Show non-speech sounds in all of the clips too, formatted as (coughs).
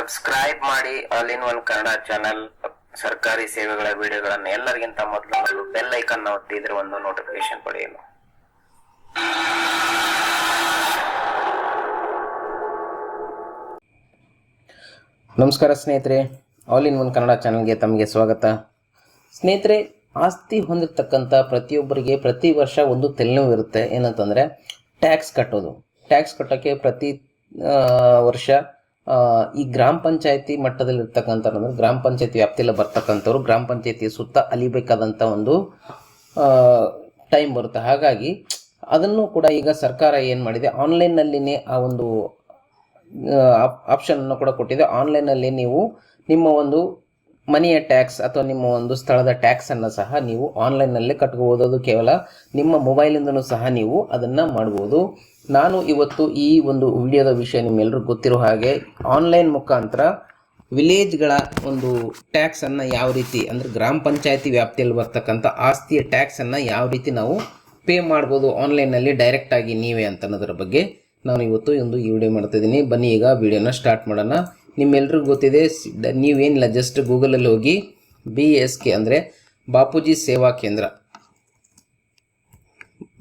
Subscribe ಮಾಡಿ all in one Kannada channel ಸರ್ಕಾರಿ ಸೇವೆಗಳ ವಿಡಿಯೋಗಳನ್ನು ಎಲ್ಲರಿಗಿಂತ ಮೊದಲು ನೋಡಲು ಬೆಲ್ ಐಕನ್ ಒತ್ತಿದ್ರೆ ಒಂದು ನೋಟಿಫಿಕೇಶನ್ ಪಡೆಯಲು. ನಮಸ್ಕಾರ ಸ್ನೇಹಿತರೆ. ಆಲ್ ಇನ್ ಒನ್ ಕನ್ನಡ ಚಾನಲ್ಗೆ ತಮಗೆ ಸ್ವಾಗತ. ಸ್ನೇಹಿತರೆ, ಆಸ್ತಿ ಹೊಂದಿರತಕ್ಕಂಥ ಪ್ರತಿಯೊಬ್ಬರಿಗೆ ಪ್ರತಿ ವರ್ಷ ಒಂದು ತಲೆನೋವು ಇರುತ್ತೆ. ಏನಂತಂದರೆ ಟ್ಯಾಕ್ಸ್ ಕಟ್ಟೋದು. ಟ್ಯಾಕ್ಸ್ ಕಟ್ಟೋಕ್ಕೆ ಪ್ರತಿ ವರ್ಷ ಈ ಗ್ರಾಮ ಪಂಚಾಯತಿ ಮಟ್ಟದಲ್ಲಿ ಇರ್ತಕ್ಕಂಥ ಗ್ರಾಮ ಪಂಚಾಯತಿ ವ್ಯಾಪ್ತಿಯಲ್ಲಿ ಬರ್ತಕ್ಕಂಥವ್ರು ಗ್ರಾಮ ಪಂಚಾಯತಿ ಸುತ್ತ ಅಲಿಬೇಕಾದಂಥ ಒಂದು ಟೈಮ್ ಬರುತ್ತೆ. ಹಾಗಾಗಿ ಅದನ್ನು ಕೂಡ ಈಗ ಸರ್ಕಾರ ಏನು ಮಾಡಿದೆ? ಆನ್ಲೈನ್ನಲ್ಲಿನೇ ಆ ಒಂದು ಆಪ್ಷನ್ ಅನ್ನು ಕೂಡ ಕೊಟ್ಟಿದೆ. ಆನ್ಲೈನಲ್ಲಿ ನೀವು ನಿಮ್ಮ ಒಂದು ಮನೆಯ ಟ್ಯಾಕ್ಸ್ ಅಥವಾ ನಿಮ್ಮ ಒಂದು ಸ್ಥಳದ ಟ್ಯಾಕ್ಸ್ ಅನ್ನು ಸಹ ನೀವು ಆನ್ಲೈನ್ನಲ್ಲೇ ಕಟ್ಕೋಬೋದು. ಅದು ಕೇವಲ ನಿಮ್ಮ ಮೊಬೈಲಿಂದನೂ ಸಹ ನೀವು ಅದನ್ನು ಮಾಡ್ಬೋದು. ನಾನು ಇವತ್ತು ಈ ಒಂದು ವಿಡಿಯೋದ ವಿಷಯ ನಿಮ್ಮೆಲ್ಲರೂ ಗೊತ್ತಿರೋ ಹಾಗೆ ಆನ್ಲೈನ್ ಮುಖಾಂತರ ವಿಲೇಜ್ಗಳ ಒಂದು ಟ್ಯಾಕ್ಸನ್ನು ಯಾವ ರೀತಿ ಅಂದರೆ ಗ್ರಾಮ ಪಂಚಾಯತಿ ವ್ಯಾಪ್ತಿಯಲ್ಲಿ ಬರ್ತಕ್ಕಂಥ ಆಸ್ತಿಯ ಟ್ಯಾಕ್ಸನ್ನು ಯಾವ ರೀತಿ ನಾವು ಪೇ ಮಾಡ್ಬೋದು ಆನ್ಲೈನಲ್ಲಿ ಡೈರೆಕ್ಟಾಗಿ ನೀವೇ ಅಂತ ಅನ್ನೋದ್ರ ಬಗ್ಗೆ ನಾನು ಇವತ್ತು ಒಂದು ಈ ವಿಡಿಯೋ ಮಾಡ್ತಿದ್ದೀನಿ ಬನ್ನಿ ಈಗ ವಿಡಿಯೋನ ಸ್ಟಾರ್ಟ್ ಮಾಡೋಣ. ನಿಮ್ಮೆಲ್ರಿಗೂ ಗೊತ್ತಿದೆ ನೀವೇನಿಲ್ಲ ಜಸ್ಟ್ ಗೂಗಲಲ್ಲಿ ಹೋಗಿ ಬಿ ಎಸ್ ಕೆ ಅಂದರೆ ಬಾಪೂಜಿ ಸೇವಾ ಕೇಂದ್ರ.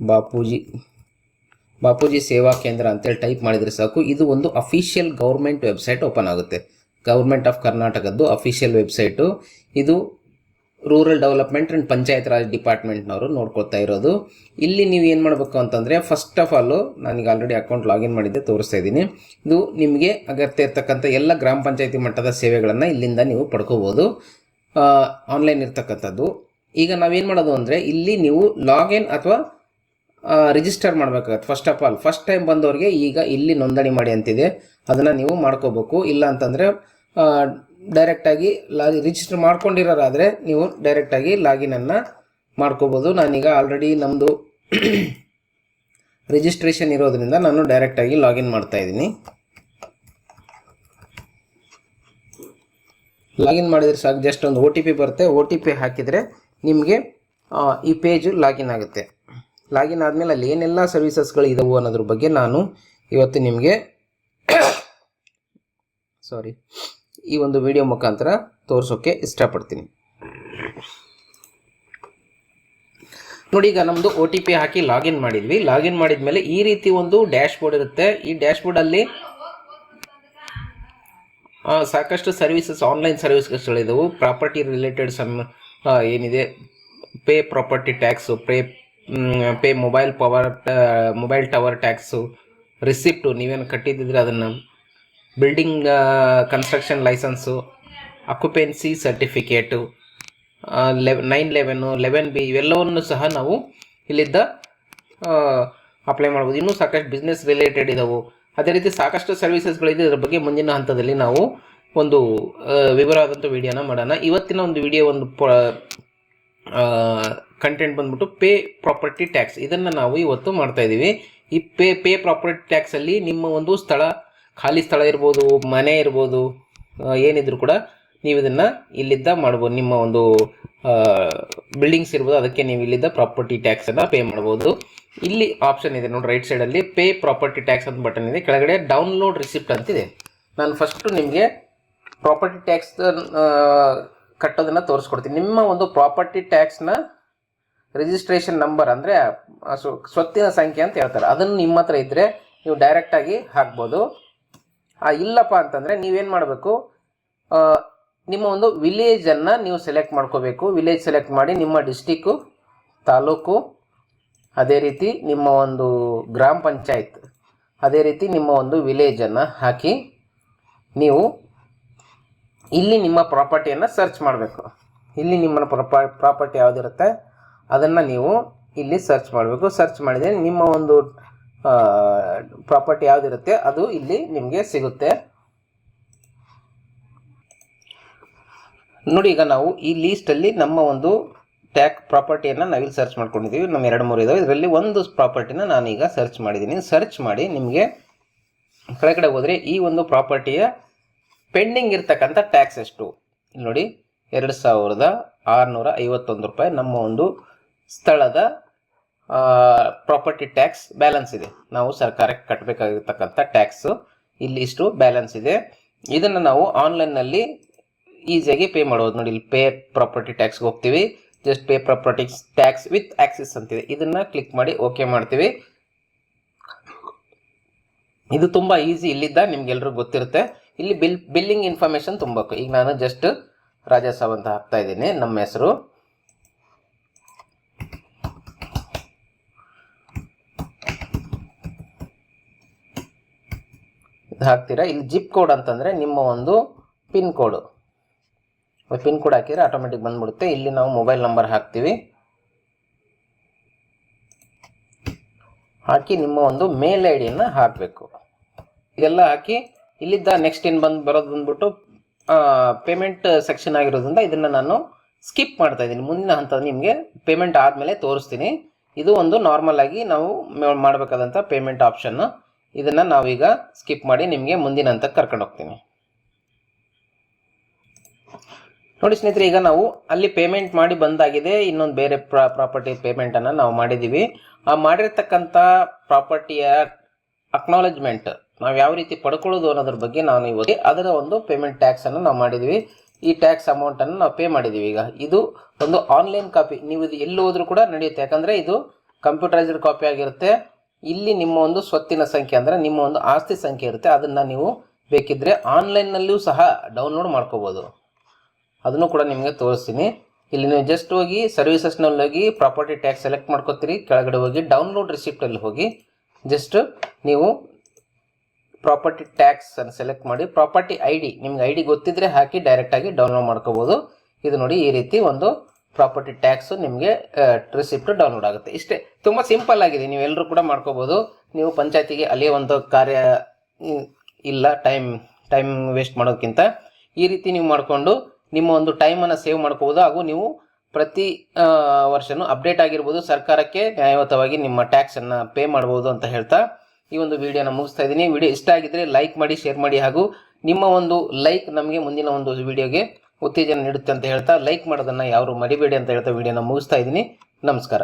ಬಾಪೂಜಿ ಬಾಪೂಜಿ ಸೇವಾ ಕೇಂದ್ರ ಅಂತೇಳಿ ಟೈಪ್ ಮಾಡಿದರೆ ಸಾಕು. ಇದು ಒಂದು ಅಫಿಷಿಯಲ್ ಗೌರ್ಮೆಂಟ್ ವೆಬ್ಸೈಟ್ ಓಪನ್ ಆಗುತ್ತೆ. ಗೌರ್ಮೆಂಟ್ ಆಫ್ ಕರ್ನಾಟಕದ್ದು ಅಫಿಷಿಯಲ್ ವೆಬ್ಸೈಟು ಇದು rural development and panchayat raj ಡಿಪಾರ್ಟ್ಮೆಂಟ್ನವರು ನೋಡ್ಕೊಳ್ತಾ ಇರೋದು. ಇಲ್ಲಿ ನೀವು ಏನು ಮಾಡಬೇಕು ಅಂತಂದರೆ ಫಸ್ಟ್ ಆಫ್ ಆಲು ನಾನೀಗ ಆಲ್ರೆಡಿ ಅಕೌಂಟ್ ಲಾಗಿನ್ ಮಾಡಿದ್ದೆ, ತೋರಿಸ್ತಾ ಇದ್ದೀನಿ. ಇದು ನಿಮಗೆ ಅಗತ್ಯ ಇರ್ತಕ್ಕಂಥ ಎಲ್ಲ ಗ್ರಾಮ ಪಂಚಾಯತಿ ಮಟ್ಟದ ಸೇವೆಗಳನ್ನು ಇಲ್ಲಿಂದ ನೀವು ಪಡ್ಕೋಬೋದು. ಆನ್ಲೈನ್ ಇರ್ತಕ್ಕಂಥದ್ದು. ಈಗ ನಾವೇನು ಮಾಡೋದು ಅಂದರೆ, ಇಲ್ಲಿ ನೀವು ಲಾಗಿನ್ ಅಥವಾ ರಿಜಿಸ್ಟರ್ ಮಾಡಬೇಕಾಗತ್ತೆ. First of all first time ಬಂದವ್ರಿಗೆ ಈಗ ಇಲ್ಲಿ ನೋಂದಣಿ ಮಾಡಿ ಅಂತಿದೆ. ಅದನ್ನು ನೀವು ಮಾಡ್ಕೋಬೇಕು. ಇಲ್ಲ ಅಂತಂದರೆ ಡೈರೆಕ್ಟಾಗಿ ಲಾ ರಿಜಿಸ್ಟರ್ ಮಾಡ್ಕೊಂಡಿರೋರಾದರೆ ನೀವು ಡೈರೆಕ್ಟಾಗಿ ಲಾಗಿನನ್ನು ಮಾಡ್ಕೋಬೋದು. ನಾನೀಗ ಆಲ್ರೆಡಿ ನಮ್ಮದು ರಿಜಿಸ್ಟ್ರೇಷನ್ ಇರೋದರಿಂದ ನಾನು ಡೈರೆಕ್ಟಾಗಿ ಲಾಗಿನ್ ಮಾಡ್ತಾ ಇದ್ದೀನಿ. ಲಾಗಿನ್ ಮಾಡಿದರೆ ಸಾಕು ಜಸ್ಟ್ ಒಂದು ಒ ಟಿ ಪಿ ಬರುತ್ತೆ. ಒ ಟಿ ಪಿ ಹಾಕಿದರೆ ನಿಮಗೆ ಈ ಪೇಜು ಲಾಗಿನ್ ಆಗುತ್ತೆ. ಲಾಗಿನ್ ಆದಮೇಲೆ ಅಲ್ಲಿ ಏನೆಲ್ಲ ಸರ್ವಿಸಸ್ಗಳು ಇದಾವೆ ಅನ್ನೋದ್ರ ಬಗ್ಗೆ ನಾನು ಇವತ್ತು ನಿಮಗೆ ಸಾರಿ (coughs) ಈ ಒಂದು ವಿಡಿಯೋ ಮುಖಾಂತರ ತೋರಿಸೋಕ್ಕೆ ಇಷ್ಟಪಡ್ತೀನಿ. ನೋಡಿ, ಈಗ ನಮ್ಮದು ಒ ಟಿ ಪಿ ಹಾಕಿ ಲಾಗಿನ್ ಮಾಡಿದ್ವಿ. ಲಾಗಿನ್ ಮಾಡಿದ ಮೇಲೆ ಈ ರೀತಿ ಒಂದು ಡ್ಯಾಶ್ ಬೋರ್ಡ್ ಇರುತ್ತೆ. ಈ ಡ್ಯಾಶ್ ಬೋರ್ಡಲ್ಲಿ ಸಾಕಷ್ಟು ಸರ್ವಿಸಸ್ ಆನ್ಲೈನ್ ಸರ್ವಿಸಸ್ಗಳಿದ್ದವು ಪ್ರಾಪರ್ಟಿ ರಿಲೇಟೆಡ್ ಸಮ್ ಏನಿದೆ? Pay property tax pay pay mobile power mobile tower tax receipt ನೀವೇನು ಕಟ್ಟಿದ್ದಿದ್ರೆ ಅದನ್ನು building construction license occupancy certificate eleven nine eleven eleven B ಇವೆಲ್ಲವನ್ನು ಸಹ ನಾವು ಇಲ್ಲಿದ್ದ ಅಪ್ಲೈ ಮಾಡ್ಬೋದು. ಇನ್ನೂ ಸಾಕಷ್ಟು ಬಿಸ್ನೆಸ್ ರಿಲೇಟೆಡ್ ಇದಾವೆ. ಅದೇ ರೀತಿ ಸಾಕಷ್ಟು ಸರ್ವಿಸಸ್ಗಳಿದೆ ಇದರ ಬಗ್ಗೆ ಮುಂದಿನ ಹಂತದಲ್ಲಿ ನಾವು ಒಂದು ವಿವರವಾದಂಥ ವಿಡಿಯೋನ ಮಾಡೋಣ. ಇವತ್ತಿನ ಒಂದು ವಿಡಿಯೋ ಒಂದು ಕಂಟೆಂಟ್ ಬಂದ್ಬಿಟ್ಟು ಪೇ ಪ್ರಾಪರ್ಟಿ ಟ್ಯಾಕ್ಸ್ ಇದನ್ನು ನಾವು ಇವತ್ತು ಮಾಡ್ತಾ ಇದ್ದೀವಿ ಈ ಪೇ ಪೇ ಪ್ರಾಪರ್ಟಿ ಟ್ಯಾಕ್ಸಲ್ಲಿ ನಿಮ್ಮ ಒಂದು ಸ್ಥಳ ಖಾಲಿ ಸ್ಥಳ ಇರ್ಬೋದು, ಮನೆ ಇರ್ಬೋದು ಏನಿದ್ರು ಕೂಡ ನೀವು ಇದನ್ನು ಇಲ್ಲಿದ್ದ ಮಾಡ್ಬೋದು. ನಿಮ್ಮ ಒಂದು ಬಿಲ್ಡಿಂಗ್ಸ್ ಇರ್ಬೋದು, ಅದಕ್ಕೆ ನೀವು ಇಲ್ಲಿದ್ದ ಪ್ರಾಪರ್ಟಿ ಟ್ಯಾಕ್ಸನ್ನು ಪೇ ಮಾಡ್ಬೋದು. ಇಲ್ಲಿ ಆಪ್ಷನ್ ಇದೆ ನೋಡಿ ರೈಟ್ ಸೈಡಲ್ಲಿ ಪೇ ಪ್ರಾಪರ್ಟಿ ಟ್ಯಾಕ್ಸ್ ಅಂತ ಬಟನ್ ಇದೆ. ಕೆಳಗಡೆ ಡೌನ್ಲೋಡ್ ರಿಸಿಪ್ಟ್ ಅಂತಿದೆ ನಾನು ಫಸ್ಟು ನಿಮಗೆ ಪ್ರಾಪರ್ಟಿ ಟ್ಯಾಕ್ಸ್ ಕಟ್ಟೋದನ್ನು ತೋರಿಸ್ಕೊಡ್ತೀನಿ. ನಿಮ್ಮ ಒಂದು ಪ್ರಾಪರ್ಟಿ ಟ್ಯಾಕ್ಸ್ನ ರಿಜಿಸ್ಟ್ರೇಷನ್ ನಂಬರ್ ಅಂದರೆ ಸ್ವತ್ತಿನ ಸಂಖ್ಯೆ ಅಂತ ಹೇಳ್ತಾರೆ. ಅದನ್ನು ನಿಮ್ಮ ಹತ್ರ ಇದ್ದರೆ ನೀವು ಡೈರೆಕ್ಟಾಗಿ ಹಾಕ್ಬೋದು. ಇಲ್ಲಪ್ಪ ಅಂತಂದರೆ ನೀವೇನು ಮಾಡಬೇಕು? ನಿಮ್ಮ ಒಂದು ವಿಲೇಜನ್ನು ನೀವು ಸೆಲೆಕ್ಟ್ ಮಾಡ್ಕೋಬೇಕು. ವಿಲೇಜ್ ಸೆಲೆಕ್ಟ್ ಮಾಡಿ ನಿಮ್ಮ ಡಿಸ್ಟಿಕ್ಕು ತಾಲೂಕು, ಅದೇ ರೀತಿ ನಿಮ್ಮ ಒಂದು ಗ್ರಾಮ ಪಂಚಾಯತ್, ಅದೇ ರೀತಿ ನಿಮ್ಮ ಒಂದು ವಿಲೇಜನ್ನು ಹಾಕಿ ನೀವು ಇಲ್ಲಿ ನಿಮ್ಮ ಪ್ರಾಪರ್ಟಿಯನ್ನು ಸರ್ಚ್ ಮಾಡಬೇಕು. ಇಲ್ಲಿ ನಿಮ್ಮ ಪ್ರಾಪ ಪ್ರಾಪರ್ಟಿ ಯಾವುದಿರುತ್ತೆ? ಅದನ್ನು ನೀವು ಇಲ್ಲಿ ಸರ್ಚ್ ಮಾಡಬೇಕು. ಸರ್ಚ್ ಮಾಡಿದರೆ ನಿಮ್ಮ ಒಂದು ಪ್ರಾಪರ್ಟಿ ಯಾವುದಿರುತ್ತೆ, ಅದು ಇಲ್ಲಿ ನಿಮಗೆ ಸಿಗುತ್ತೆ. ನೋಡಿ, ಈಗ ನಾವು ಈ ಲೀಸ್ಟಲ್ಲಿ ನಮ್ಮ ಒಂದು ಟ್ಯಾಕ್ ಪ್ರಾಪರ್ಟಿಯನ್ನು ನಾವಿಲ್ಲಿ ಸರ್ಚ್ ಮಾಡ್ಕೊಂಡಿದ್ದೀವಿ ನಮ್ಮ ಎರಡು ಮೂರು ಇದಾವೆ. ಇದರಲ್ಲಿ ಒಂದು ಪ್ರಾಪರ್ಟಿನ ನಾನೀಗ ಸರ್ಚ್ ಮಾಡಿದ್ದೀನಿ ಸರ್ಚ್ ಮಾಡಿ ನಿಮಗೆ ಕೆಳಗಡೆ ಹೋದರೆ ಈ ಒಂದು ಪ್ರಾಪರ್ಟಿಯ ಪೆಂಡಿಂಗ್ ಇರ್ತಕ್ಕಂಥ ಟ್ಯಾಕ್ಸ್ ಎಷ್ಟು? ನೋಡಿ, ಎರಡು ಸಾವಿರದ ಆರುನೂರ ಐವತ್ತೊಂದು ರೂಪಾಯಿ ನಮ್ಮ ಒಂದು ಸ್ಥಳದ ಪ್ರಾಪರ್ಟಿ ಟ್ಯಾಕ್ಸ್ ಬ್ಯಾಲೆನ್ಸ್ ಇದೆ. ನಾವು ಸರ್ಕಾರಕ್ಕೆ ಕಟ್ಟಬೇಕಾಗಿರ್ತಕ್ಕಂಥ ಟ್ಯಾಕ್ಸು ಇಲ್ಲಿ ಇಷ್ಟು ಬ್ಯಾಲೆನ್ಸ್ ಇದೆ. ಇದನ್ನು ನಾವು ಆನ್ಲೈನ್ನಲ್ಲಿ ಈಸಿಯಾಗಿ ಪೇ ಮಾಡ್ಬೋದು ನೋಡಿ. ಇಲ್ಲಿ ಪೇ ಪ್ರಾಪರ್ಟಿ ಟ್ಯಾಕ್ಸ್ಗೆ ಹೋಗ್ತೀವಿ. Just pay property tax with Axis ಅಂತಿದೆ. ಇದನ್ನು ಕ್ಲಿಕ್ ಮಾಡಿ ಓಕೆ ಮಾಡ್ತೀವಿ. ಇದು ತುಂಬ ಈಸಿ ಇಲ್ಲಿದ್ದ ನಿಮ್ಗೆಲ್ರಿಗೂ ಗೊತ್ತಿರುತ್ತೆ. ಇಲ್ಲಿ ಬಿಲ್ ಬಿಲ್ಲಿಂಗ್ ಇನ್ಫಾರ್ಮೇಷನ್ ತುಂಬಬೇಕು. ಈಗ ನಾನು ಜಸ್ಟ್ ರಾಜಾ ಸಾಬ್ ಅಂತ ಹಾಕ್ತಾ ಇದ್ದೀನಿ. ನಮ್ಮ ಹೆಸರು. ಹಾಕ್ತೀರಾ? ಇಲ್ಲಿ ಜಿಪ್ ಕೋಡ್ ಅಂತಂದರೆ ನಿಮ್ಮ ಒಂದು ಪಿನ್ ಕೋಡು ಪಿನ್ ಕೋಡ್ ಹಾಕಿದರೆ ಆಟೋಮೆಟಿಕ್ ಬಂದ್ಬಿಡುತ್ತೆ. ಇಲ್ಲಿ ನಾವು ಮೊಬೈಲ್ ನಂಬರ್ ಹಾಕ್ತೀವಿ. ಹಾಕಿ ನಿಮ್ಮ ಒಂದು ಮೇಲ್ ಐ ಡಿಯನ್ನು ಹಾಕಬೇಕು. ಇದೆಲ್ಲ ಹಾಕಿ ಇಲ್ಲಿದ್ದ ನೆಕ್ಸ್ಟ್ ಏನು ಬಂದು ಬರೋದು ಬಂದ್ಬಿಟ್ಟು ಪೇಮೆಂಟ್ ಸೆಕ್ಷನ್ ಆಗಿರೋದ್ರಿಂದ ಇದನ್ನು ನಾನು ಸ್ಕಿಪ್ ಮಾಡ್ತಾ ಇದ್ದೀನಿ. ಮುಂದಿನ ಹಂತ ನಿಮಗೆ ಪೇಮೆಂಟ್ ಆದಮೇಲೆ ತೋರಿಸ್ತೀನಿ. ಇದು ಒಂದು ನಾರ್ಮಲ್ ಆಗಿ ನಾವು ಮಾಡಬೇಕಾದಂಥ ಪೇಮೆಂಟ್ ಆಪ್ಷನ್ನು ಇದನ್ನು ನಾವೀಗ ಸ್ಕಿಪ್ ಮಾಡಿ ನಿಮಗೆ ಮುಂದಿನ ಕರ್ಕೊಂಡು ಹೋಗ್ತೀನಿ. ನೋಡಿ ಸ್ನೇಹಿತರೆ, ಈಗ ನಾವು ಅಲ್ಲಿ ಪೇಮೆಂಟ್ ಮಾಡಿ ಬಂದಾಗಿದೆ, ಇನ್ನೊಂದು ಬೇರೆ ಪ್ರಾ ಪ್ರಾಪರ್ಟಿ ಪೇಮೆಂಟನ್ನು ನಾವು ಮಾಡಿದ್ದೀವಿ ಆ ಮಾಡಿರ್ತಕ್ಕಂಥ ಪ್ರಾಪರ್ಟಿಯ ಅಕ್ನಾಲಜ್ಮೆಂಟ್ ನಾವು ಯಾವ ರೀತಿ ಪಡ್ಕೊಳ್ಳೋದು ಅನ್ನೋದ್ರ ಬಗ್ಗೆ ನಾನು ಇವತ್ತು ಅದರ ಒಂದು ಪೇಮೆಂಟ್ ಟ್ಯಾಕ್ಸನ್ನು ನಾವು ಮಾಡಿದ್ದೀವಿ ಈ ಟ್ಯಾಕ್ಸ್ ಅಮೌಂಟನ್ನು ನಾವು ಪೇ ಮಾಡಿದ್ದೀವಿ ಈಗ. ಇದು ಒಂದು ಆನ್ಲೈನ್ ಕಾಪಿ ನೀವು ಇದು ಎಲ್ಲಿ ಹೋದ್ರೂ ಕೂಡ ನಡೆಯುತ್ತೆ. ಯಾಕಂದರೆ ಇದು ಕಂಪ್ಯೂಟರೈಸ್ಡ್ ಕಾಪಿ ಆಗಿರುತ್ತೆ. ಇಲ್ಲಿ ನಿಮ್ಮ ಒಂದು ಸ್ವತ್ತಿನ ಸಂಖ್ಯೆ ಅಂದರೆ ನಿಮ್ಮ ಒಂದು ಆಸ್ತಿ ಸಂಖ್ಯೆ ಇರುತ್ತೆ, ಅದನ್ನು ನೀವು ಬೇಕಿದ್ದರೆ ಆನ್ಲೈನ್ನಲ್ಲಿಯೂ ಸಹ ಡೌನ್ಲೋಡ್ ಮಾಡ್ಕೋಬೋದು. ಅದನ್ನು ಕೂಡ ನಿಮಗೆ ತೋರಿಸ್ತೀನಿ. ಇಲ್ಲಿ ನೀವು ಜಸ್ಟ್ ಹೋಗಿ ಸರ್ವಿಸಸ್ನಲ್ಲಿ ಹೋಗಿ ಪ್ರಾಪರ್ಟಿ ಟ್ಯಾಕ್ಸ್ ಸೆಲೆಕ್ಟ್ ಮಾಡ್ಕೋತೀರಿ, ಕೆಳಗಡೆ ಹೋಗಿ ಡೌನ್ಲೋಡ್ ರಿಸಿಪ್ಟಲ್ಲಿ ಹೋಗಿ ಜಸ್ಟ್ ನೀವು ಪ್ರಾಪರ್ಟಿ ಟ್ಯಾಕ್ಸ್ ಅನ್ನು ಸೆಲೆಕ್ಟ್ ಮಾಡಿ ಪ್ರಾಪರ್ಟಿ ಐ ಡಿ ನಿಮ್ಗೆ ಐ ಡಿ ಗೊತ್ತಿದ್ರೆ ಹಾಕಿ ಡೈರೆಕ್ಟಾಗಿ ಡೌನ್ಲೋಡ್ ಮಾಡ್ಕೋಬೋದು. ಇದು ನೋಡಿ ಈ ರೀತಿ ಒಂದು ಪ್ರಾಪರ್ಟಿ ಟ್ಯಾಕ್ಸು ನಿಮಗೆ ರಿಸಿಪ್ಟ್ ಡೌನ್ಲೋಡ್ ಆಗುತ್ತೆ. ಇಷ್ಟೇ. ತುಂಬ ಸಿಂಪಲ್ ಆಗಿದೆ. ನೀವು ಎಲ್ಲರೂ ಕೂಡ ಮಾಡ್ಕೋಬೋದು. ನೀವು ಪಂಚಾಯತಿಗೆ ಅಲ್ಲಿಯೇ ಒಂದು ಕಾರ್ಯ ಇಲ್ಲ ಟೈಮ್ ಟೈಮ್ ವೇಸ್ಟ್ ಮಾಡೋದಕ್ಕಿಂತ ಈ ರೀತಿ ನೀವು ಮಾಡಿಕೊಂಡು ನಿಮ್ಮ ಒಂದು ಟೈಮನ್ನು ಸೇವ್ ಮಾಡ್ಕೋಬೋದು. ಹಾಗೂ ನೀವು ಪ್ರತಿ ವರ್ಷನೂ ಅಪ್ಡೇಟ್ ಆಗಿರ್ಬೋದು. ಸರ್ಕಾರಕ್ಕೆ ನ್ಯಾಯಯುತವಾಗಿ ನಿಮ್ಮ ಟ್ಯಾಕ್ಸನ್ನು ಪೇ ಮಾಡ್ಬೋದು ಅಂತ ಹೇಳ್ತಾ ಈ ಒಂದು ವಿಡಿಯೋನ ಮುಗಿಸ್ತಾ ಇದ್ದೀನಿ. ವಿಡಿಯೋ ಇಷ್ಟ ಆಗಿದ್ರೆ ಲೈಕ್ ಮಾಡಿ ಶೇರ್ ಮಾಡಿ. ಹಾಗೂ ನಿಮ್ಮ ಒಂದು ಲೈಕ್ ನಮಗೆ ಮುಂದಿನ ಒಂದು ವಿಡಿಯೋಗೆ ಉತ್ತೇಜನ ನೀಡುತ್ತೆ ಅಂತ ಹೇಳ್ತಾ ಲೈಕ್ ಮಾಡೋದನ್ನು ಯಾರು ಮರಿಬೇಡಿ ಅಂತ ಹೇಳ್ತಾ ವಿಡಿಯೋನ ಮುಗಿಸ್ತಾ ಇದ್ದೀನಿ. ನಮಸ್ಕಾರ.